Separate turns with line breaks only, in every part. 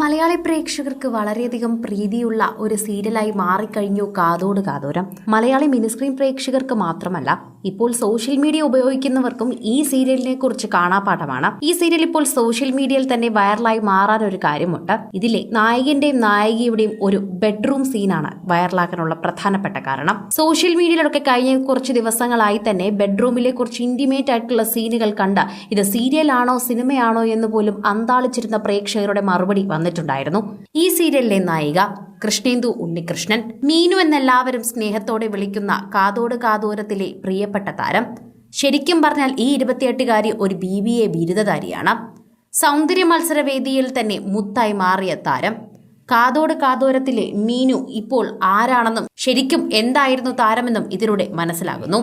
മലയാളി പ്രേക്ഷകർക്ക് വളരെയധികം പ്രീതിയുള്ള ഒരു സീരിയലായി മാറിക്കഴിഞ്ഞു കാതോട് കാതോരം. മലയാളി മിനിസ്ക്രീൻ പ്രേക്ഷകർക്ക് മാത്രമല്ല ഇപ്പോൾ സോഷ്യൽ മീഡിയ ഉപയോഗിക്കുന്നവർക്കും ഈ സീരിയലിനെ കുറിച്ച് കാണാപാഠമാണ്. ഈ സീരിയൽ ഇപ്പോൾ സോഷ്യൽ മീഡിയയിൽ തന്നെ വൈറലായി മാറാൻ ഒരു കാര്യമുണ്ട്. ഇതിലെ നായകന്റെയും നായികയുടെയും ഒരു ബെഡ്റൂം സീനാണ് വൈറലാക്കാനുള്ള പ്രധാനപ്പെട്ട കാരണം. സോഷ്യൽ മീഡിയയിലൊക്കെ കഴിഞ്ഞ കുറച്ച് ദിവസങ്ങളായി തന്നെ ബെഡ്റൂമിലെ കുറച്ച് ഇന്റിമേറ്റ് ആയിട്ടുള്ള സീനുകൾ കണ്ട് ഇത് സീരിയലാണോ സിനിമയാണോ എന്ന് പോലും അന്താളിച്ചിരുന്ന പ്രേക്ഷകരുടെ മറുപടി വന്നിട്ടുണ്ടായിരുന്നു. ഈ സീരിയലിലെ നായിക കൃഷ്ണേന്ദു ഉണ്ണികൃഷ്ണൻ മീനു എന്നെല്ലാവരും സ്നേഹത്തോടെ വിളിക്കുന്ന കാതോട് കാതോരത്തിലെ പ്രിയപ്പെട്ട താരം. ശരിക്കും പറഞ്ഞാൽ ഈ ഇരുപത്തിയെട്ടുകാരി ഒരു ബി ബി എ ബിരുദധാരിയാണ്. സൗന്ദര്യ മത്സരവേദിയിൽ തന്നെ മുത്തായി മാറിയ താരം. കാതോട് കാതോരത്തിലെ മീനു ഇപ്പോൾ ആരാണെന്നും ശരിക്കും എന്തായിരുന്നു താരമെന്നും ഇതിലൂടെ മനസ്സിലാകുന്നു.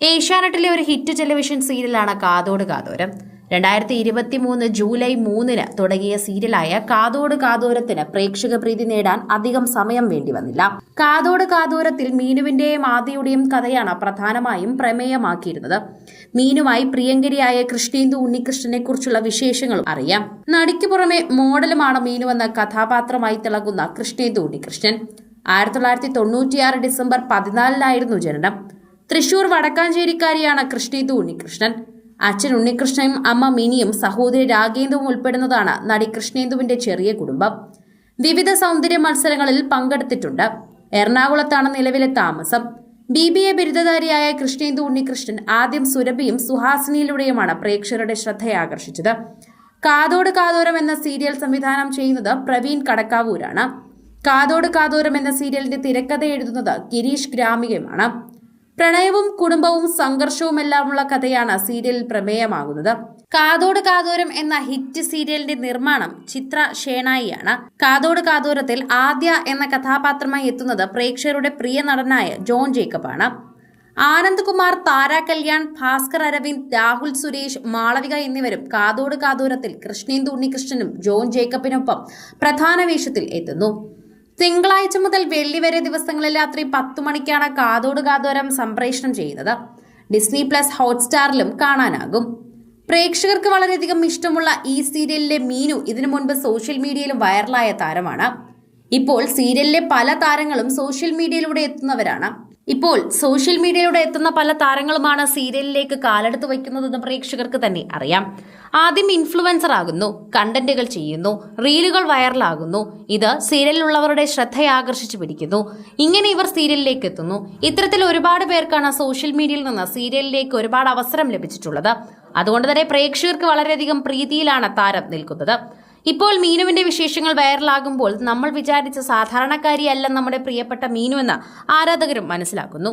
ഏഷ്യാനെറ്റിലെ ഒരു ഹിറ്റ് ടെലിവിഷൻ സീരിയലാണ് കാതോട് കാതോരം. രണ്ടായിരത്തി ഇരുപത്തി മൂന്ന് ജൂലൈ മൂന്നിന് തുടങ്ങിയ സീരിയലായ കാതോട് കാതോരത്തിന് പ്രേക്ഷക പ്രീതി നേടാൻ അധികം സമയം വേണ്ടി വന്നില്ല. കാതോട് കാതോരത്തിൽ മീനുവിന്റെയും ആദിയുടെയും കഥയാണ് പ്രധാനമായും പ്രമേയമാക്കിയിരുന്നത്. മീനുമായി പ്രിയങ്കരിയായ കൃഷ്ണേന്ദു ഉണ്ണികൃഷ്ണനെ കുറിച്ചുള്ള വിശേഷങ്ങളും അറിയാം. നടിക്ക് പുറമെ മോഡലുമാണ് മീനുവെന്ന കഥാപാത്രമായി തിളങ്ങുന്ന കൃഷ്ണേന്ദു ഉണ്ണികൃഷ്ണൻ. ആയിരത്തി തൊള്ളായിരത്തി തൊണ്ണൂറ്റിയാറ് ഡിസംബർ പതിനാലിനായിരുന്നു ജനനം. തൃശൂർ വടക്കാഞ്ചേരിക്കാരിയാണ് കൃഷ്ണേന്ദു ഉണ്ണികൃഷ്ണൻ. അച്ഛൻ ഉണ്ണികൃഷ്ണനും അമ്മ മിനിയും സഹോദരി രാഗേന്ദുവും ഉൾപ്പെടുന്നതാണ് നടി കൃഷ്ണേന്ദുവിന്റെ ചെറിയ കുടുംബം. വിവിധ സൗന്ദര്യ മത്സരങ്ങളിൽ പങ്കെടുത്തിട്ടുണ്ട്. എറണാകുളത്താണ് നിലവിലെ താമസം. ബി ബി എ ബിരുദധാരിയായ കൃഷ്ണേന്ദു ഉണ്ണികൃഷ്ണൻ ആദ്യം സുരഭിയും സുഹാസിനിയിലൂടെയുമാണ് പ്രേക്ഷകരുടെ ശ്രദ്ധയാകർഷിച്ചത്. കാതോട് കാതോരം എന്ന സീരിയൽ സംവിധാനം ചെയ്യുന്നത് പ്രവീൺ കടക്കാവൂരാണ്. കാതോട് കാതോരം എന്ന സീരിയലിന്റെ തിരക്കഥ എഴുതുന്നത് ഗിരീഷ് ഗ്രാമികയുമാണ്. പ്രണയവും കുടുംബവും സംഘർഷവും സംഘർഷവുമെല്ലാമുള്ള കഥയാണ് സീരിയലിൽ പ്രമേയമാകുന്നത്. കാതോട് കാതോരം എന്ന ഹിറ്റ് സീരിയലിന്റെ നിർമ്മാണം ചിത്ര ഷേണായിയാണ്. കാതോട് കാതോരത്തിൽ ആദ്യ എന്ന കഥാപാത്രമായി എത്തുന്നത് പ്രേക്ഷകരുടെ പ്രിയ നടനായ ജോൺ ജേക്കബ് ആണ്. ആനന്ദ് കുമാർ താര കല്യാൺ ഭാസ്കർ അരവിന്ദ് രാഹുൽ സുരേഷ് മാളവിക എന്നിവരും കാതോട് കാതോരത്തിൽ കൃഷ്ണേന്ദു ഉണ്ണികൃഷ്ണനും ജോൺ ജേക്കബിനൊപ്പം പ്രധാന വേഷത്തിൽ എത്തുന്നു. തിങ്കളാഴ്ച മുതൽ വെള്ളി വരെ ദിവസങ്ങളിൽ രാത്രി പത്തു മണിക്കാണ് കാതോട് കാതോരം സംപ്രേഷണം ചെയ്യുന്നത്. ഡിസ്നി പ്ലസ് ഹോട്ട്സ്റ്റാറിലും കാണാനാകും. പ്രേക്ഷകർക്ക് വളരെയധികം ഇഷ്ടമുള്ള ഈ സീരിയലിലെ മീനു ഇതിനു മുൻപ് സോഷ്യൽ മീഡിയയിൽ വൈറലായ താരമാണ്. ഇപ്പോൾ സീരിയലിലെ പല താരങ്ങളും സോഷ്യൽ മീഡിയയിലൂടെ എത്തുന്നവരാണ്. ഇപ്പോൾ സോഷ്യൽ മീഡിയയിലൂടെ എത്തുന്ന പല താരങ്ങളുമാണ് സീരിയലിലേക്ക് കാലെടുത്ത് വയ്ക്കുന്നതെന്ന് പ്രേക്ഷകർക്ക് തന്നെ അറിയാം. ആദ്യം ഇൻഫ്ലുവൻസർ ആകുന്നു കണ്ടന്റുകൾ ചെയ്യുന്നു റീലുകൾ വൈറലാകുന്നു ഇത് സീരിയലിലുള്ളവരുടെ ശ്രദ്ധയാകർഷിച്ചു പിടിക്കുന്നു. ഇങ്ങനെ ഇവർ സീരിയലിലേക്ക് എത്തുന്നു. ഇത്തരത്തിൽ ഒരുപാട് പേർക്കാണ് സോഷ്യൽ മീഡിയയിൽ നിന്ന് സീരിയലിലേക്ക് ഒരുപാട് അവസരം ലഭിച്ചിട്ടുള്ളത്. അതുകൊണ്ട് തന്നെ പ്രേക്ഷകർക്ക് വളരെയധികം പ്രീതിയിലാണ് താരം നിൽക്കുന്നത്. ഇപ്പോൾ മീനുവിന്റെ വിശേഷങ്ങൾ വൈറലാകുമ്പോൾ നമ്മൾ വിചാരിച്ച സാധാരണക്കാരിയല്ല നമ്മുടെ പ്രിയപ്പെട്ട മീനു എന്ന് ആരാധകരും മനസ്സിലാക്കുന്നു.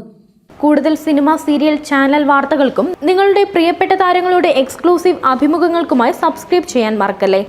കൂടുതൽ സിനിമ സീരിയൽ ചാനൽ വാർത്തകൾക്കും നിങ്ങളുടെ പ്രിയപ്പെട്ട താരങ്ങളുടെ എക്സ്ക്ലൂസീവ് അഭിമുഖങ്ങൾക്കുമായി സബ്സ്ക്രൈബ് ചെയ്യാൻ മറക്കല്ലേ?